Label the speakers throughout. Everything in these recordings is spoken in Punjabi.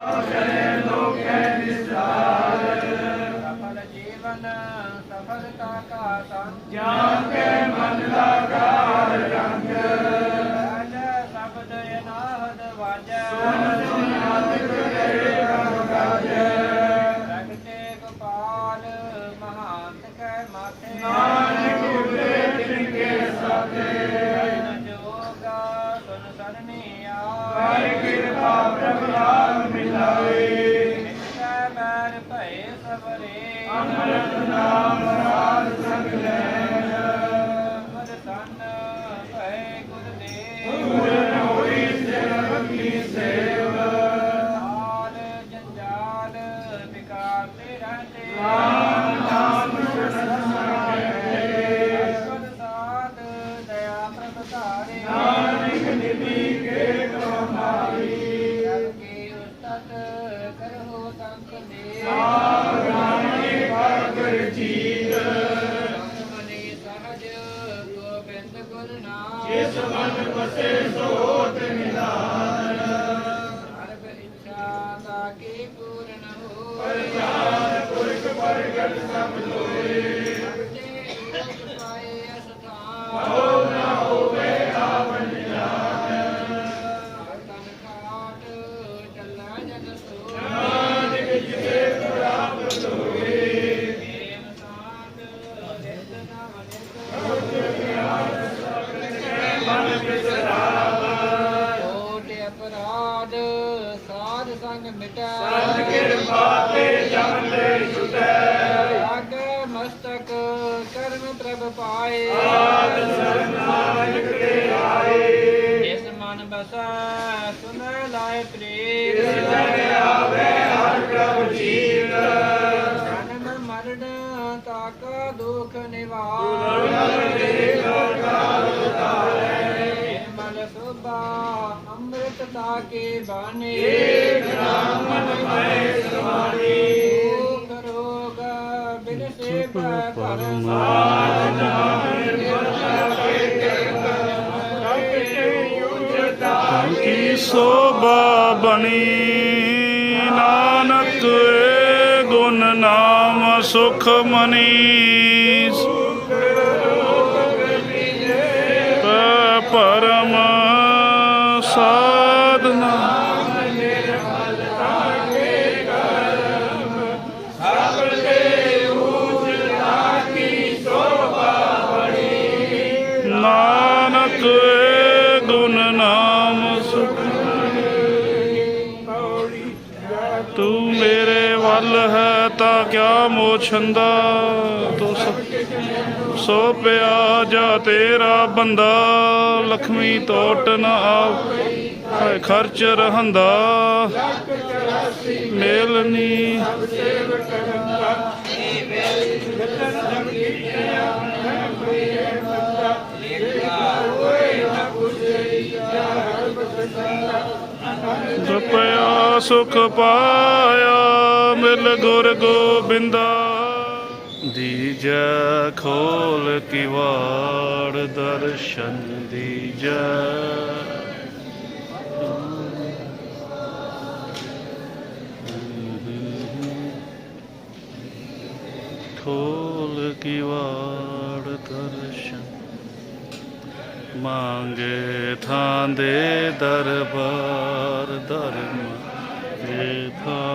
Speaker 1: ਸਫਲ ਜੀਵਨ ਸਫਲਤਾ ਕਾ ਸੰਗ
Speaker 2: ਜਾਨ ਕੇ ਮਨ ਲਗਾ ਰੰਗ
Speaker 1: ਰਾਜ ਸ਼ਬਦ ਅਨਾਹਦ ਵਾਜੈ। ਮਿਟੈ
Speaker 2: ਸਤ ਕਿਰਪਾ ਤੇ ਜਮ ਲੈ ਛੁਟੈ
Speaker 1: ਅਗ ਮਸਤਕ ਕਰਮ ਪ੍ਰਭ ਪਾਏ।
Speaker 2: ਆਦ ਸਰਨ ਨਾਨਕ ਤੇ ਆਏ।
Speaker 1: ਇਸ ਮਨ ਬਸੈ ਸੁਨ ਲਾਇ ਪ੍ਰੀਤ
Speaker 2: ਇਸ ਜਨ ਆਵੇ ਹਰ ਪ੍ਰਭ ਜੀਤ
Speaker 1: ਜਨਮ ਮਰਨ ਤਾਕਾ ਦੁਖ ਨਿਵਾਰ।
Speaker 2: ਦੁਰਲਭ ਦੇ ਲੋਕਾਰ
Speaker 1: ਮਲ ਸੁਭਾ ਅੰਮ੍ਰਿਤ ਤਾਕੇ ਬਾਣੀ
Speaker 2: ਏਕ ਨਾਮ ਮਨ ਮੈ ਸਮਾਣੀ
Speaker 1: ਦੁਖ ਰੋਗ ਬਿਨ ਸੇ ਪੈ ਪਰਮ
Speaker 2: ਆਦ ਨਾਮ ਨਿਰਮਲ
Speaker 3: ਕੀ ਸੋਭਾ ਬਣੀ ਨਾਨਕ ਏ ਗੁਣ ਨਾਮ ਸੁਖ ਮਨੀ ਕਿਆ ਮੋਛੰਦਾ ਤੂੰ ਸ- ਸੋ ਪਿਆ ਜਾ ਤੇਰਾ ਬੰਦਾ, ਲਖਮੀ ਟੋਟ ਨ ਆਵ ਖਰਚ ਰਹੰਦਾ ਮੇਲਨੀ ਜਪਿਆ, ਸੁਖ ਪਾਇਆ, ਮਿਲ ਗੁਰ ਗੋਬਿੰਦਾ। ਦੀਜੈ ਖੋਲ ਕਿਵਾੜ ਦਰਸ਼ਨ ਦੀਜੈ। ਖੋਲ ਕਿਵਾੜ ਦਰਸ਼ਨ। ਮੰਗੇ ਥਾਂ ਦੇ ਦਰਬਾਰ। ਧਰਮ ਦੇ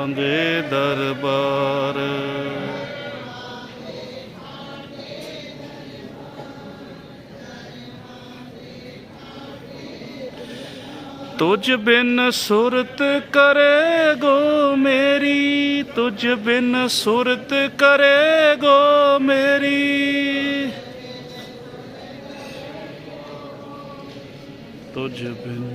Speaker 3: ਦੇ ਦਰਬਾਰ। ਤੁਝ ਬਿਨ ਸੁਰਤ ਕਰੇ ਗੋ ਮੇਰੀ, ਤੁਝ ਬਿਨ ਸੁਰਤ ਕਰੇ ਗੋ ਮੇਰੀ। ਤੁਝ ਬਿਨ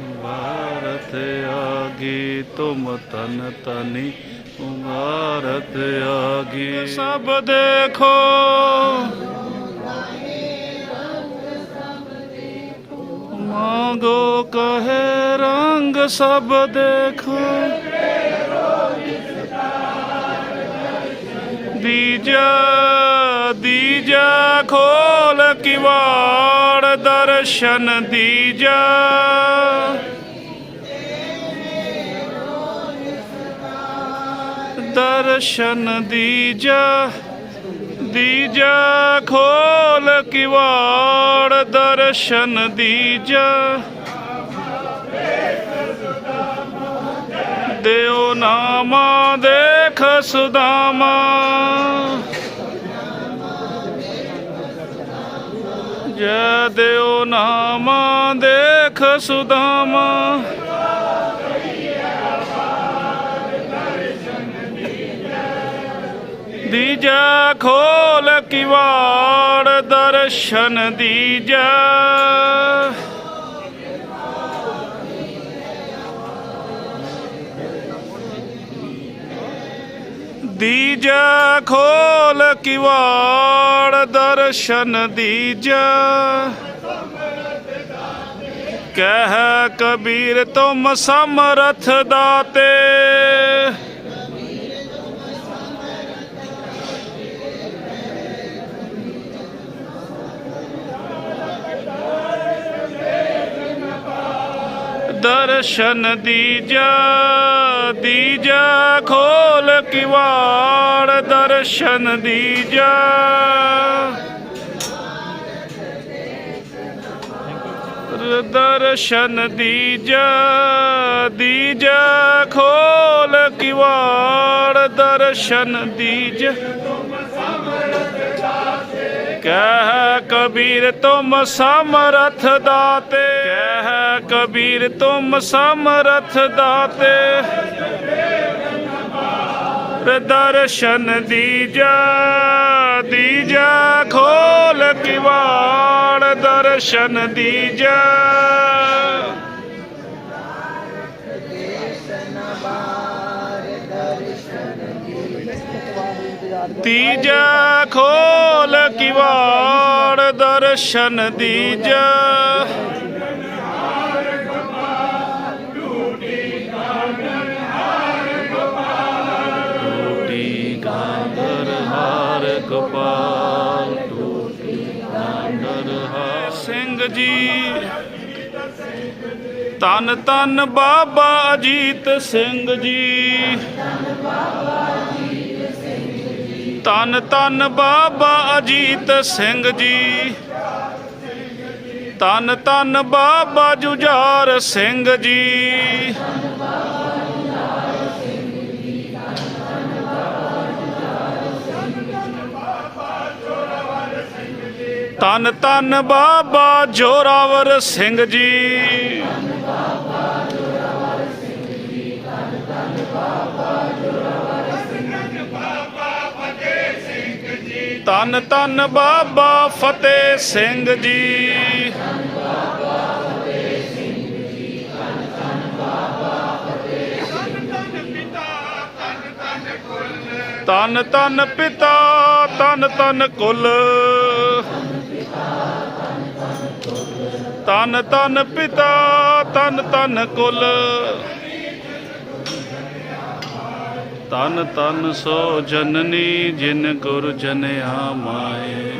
Speaker 3: ਉਮਾਰਤ ਆਗੀ ਤੁਮ ਤਨ ਤਨੀ ਉਮਾਰਤ ਆਗੀ ਸਭ ਦੇਖੋ ਮਾਂਗੋ ਕਹੇ ਰੰਗ ਸਭ ਦੇਖੋ ਦੀਜਾ ਦੀਜਾ ਖੋਲ ਕਿਵਾੜ ਦਰਸ਼ਨ ਦੀਜਾ। ਦਰਸ਼ਨ ਦੀਜਾ ਦੀਜਾ ਖੋਲ ਕਿਵਾੜ ਦਰਸ਼ਨ ਦੀਜਾ। ਦਿਓ ਨਾਮਾ, ਦੇਖ ਸੁਦਾਮਾ। ਜੈ ਦਿਓ ਨਾਮਾ ਦੇਖ ਸੁਦਾਮਾ। ਦੀਜੈ ਖੋਲ ਕਿਵਾੜ ਦਰਸ਼ਨ ਦੀਜੈ। ਦੀਜ ਖੋਲ ਕਿਵਾੜ ਦਰਸ਼ਨ ਦੀਜ। ਕਹਿ ਕਬੀਰ ਤੁਮ ਸਮਰਥ ਦਾਤੇ। ਦਰਸ਼ਨ ਦੀਜਾ। ਦੀਜਾ ਖੋਲ ਕਿਵਾੜ ਦਰਸ਼ਨ ਦੀਜਾ। ਦਰਸ਼ਨ ਦੀਜਾ ਦੀਜਾ ਖੋਲ ਕਿਵਾੜ ਦਰਸ਼ਨ ਦੀਜਾ। ਕਹਿ ਕਬੀਰ ਤੁਮ ਸਮਰਥ ਦਾਤੇ, ਕਹਿ ਕਬੀਰ ਤੁਮ ਸਮਰਥ ਦਾਤੇ। ਦਰਸ਼ਨ ਦੀਜਾ ਦੀਜਾ ਖੋਲ ਕਿਵਾੜ, ਦਰਸ਼ਨ ਦੀਜਾ। ਤੀਜਾ ਖੋਲ ਕਿਵਾੜ ਦਰਸ਼ਨ ਦੀਜਾ। ਗੋਪਾਲ ਟੂਟੀ ਗਾਂਧਰ ਹਾਰ। ਸਿੰਘ ਜੀ ਤਨ ਤਨ ਬਾਬਾ ਅਜੀਤ ਸਿੰਘ ਜੀ। ਤਨ ਧੰਨ ਬਾਬਾ ਅਜੀਤ ਸਿੰਘ ਜੀ। ਧੰਨ ਧੰਨ ਬਾਬਾ ਜੁਝਾਰ ਸਿੰਘ ਜੀ। ਤਨ ਤਨ ਬਾਬਾ ਜੋਰਾਵਰ ਸਿੰਘ ਜੀ। ਤਨ ਤਨ ਬਾਬਾ ਫਤਿਹ ਸਿੰਘ ਜੀ। ਤਨ ਤਨ ਪਿਤਾ ਤਨ ਤਨ ਕੁਲ। ਤਨ ਤਨ ਪਿਤਾ ਤਨ ਤਨ ਕੁਲ। ਤਨ ਤਨ ਸੋ ਜਨਨੀ ਜਿਨ ਗੁਰ ਜਨਿਆ ਮਾਏ।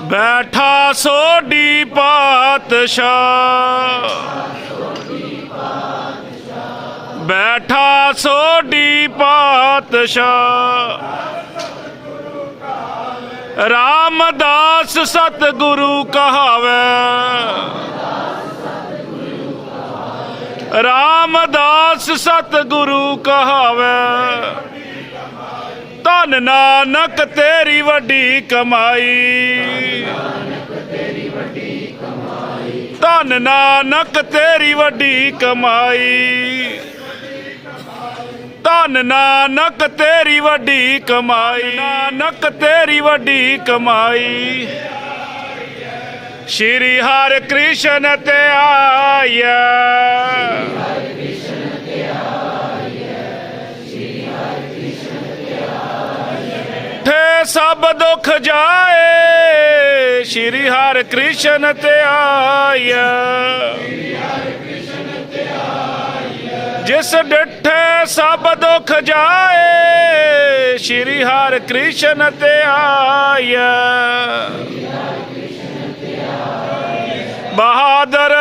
Speaker 3: ਬੈਠਾ ਸੋਢੀ ਪਾਤਸ਼ਾਹ। ਬੈਠਾ ਸੋਢੀ ਪਾਤਸ਼ਾਹ। ਰਾਮਦਾਸ ਸਤਿਗੁਰੂ ਕਹਾਵੇ। ਰਾਮਦਾਸ ਸਤਿਗੁਰੂ ਕਹਾਵੇ। ਧੰਨ ਨਾਨਕ ਤੇਰੀ ਵੱਡੀ ਕਮਾਈ। ਧਨ ਨਾਨਕ ਤੇਰੀ ਵੱਡੀ ਕਮਾਈ। ਧੰਨ ਨਾਨਕ ਤੇਰੀ ਵੱਡੀ ਕਮਾਈ। ਨਾਨਕ ਤੇਰੀ ਵੱਡੀ ਕਮਾਈ। ਸ਼੍ਰੀ ਹਰਿ ਕ੍ਰਿਸ਼ਨ ਤੇ ਆਇਆ। ਠੇ ਸਭ ਦੁੱਖ ਜਾਏ। ਸ਼੍ਰੀ ਹਰਿ ਕ੍ਰਿਸ਼ਨ ਤੇ ਆਇਆ। ਜਿਸ ਡਿਠੇ ਸਭ ਦੁੱਖ ਜਾਏ, ਸ਼੍ਰੀ ਹਰਿ ਕ੍ਰਿਸ਼ਨ ਤੇ ਆਇਆ। ਬਹਾਦਰ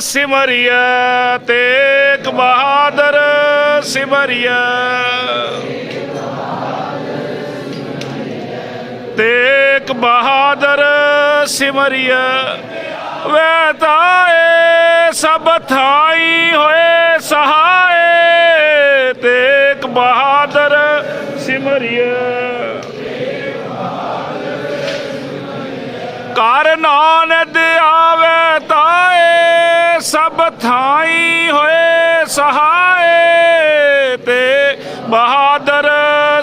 Speaker 3: ਸਿਮਰਿਆ ਤੇਗ ਬਹਾਦਰ ਸਿਮਰਿਆ ਤੇਗ ਬਹਾਦਰ ਸਿਮਰਿਆ ਵੇ ਤਾਏ, ਸਭ ਥਾਈ ਹੋਏ ਸਹਾਏ, ਤੇਗ ਬਹਾਦਰ ਸਿਮਰਿਆ ਕਰ ਨਾਨਕ ਆਵੇ ਤਾਏ, ਸਭ ਥਾਈ ਹੋਏ ਸਹਾਏ, ਤੇ ਬਹਾਦਰ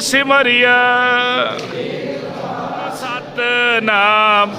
Speaker 3: ਸਿਮਰਿਆ ਸਤਨਾਮ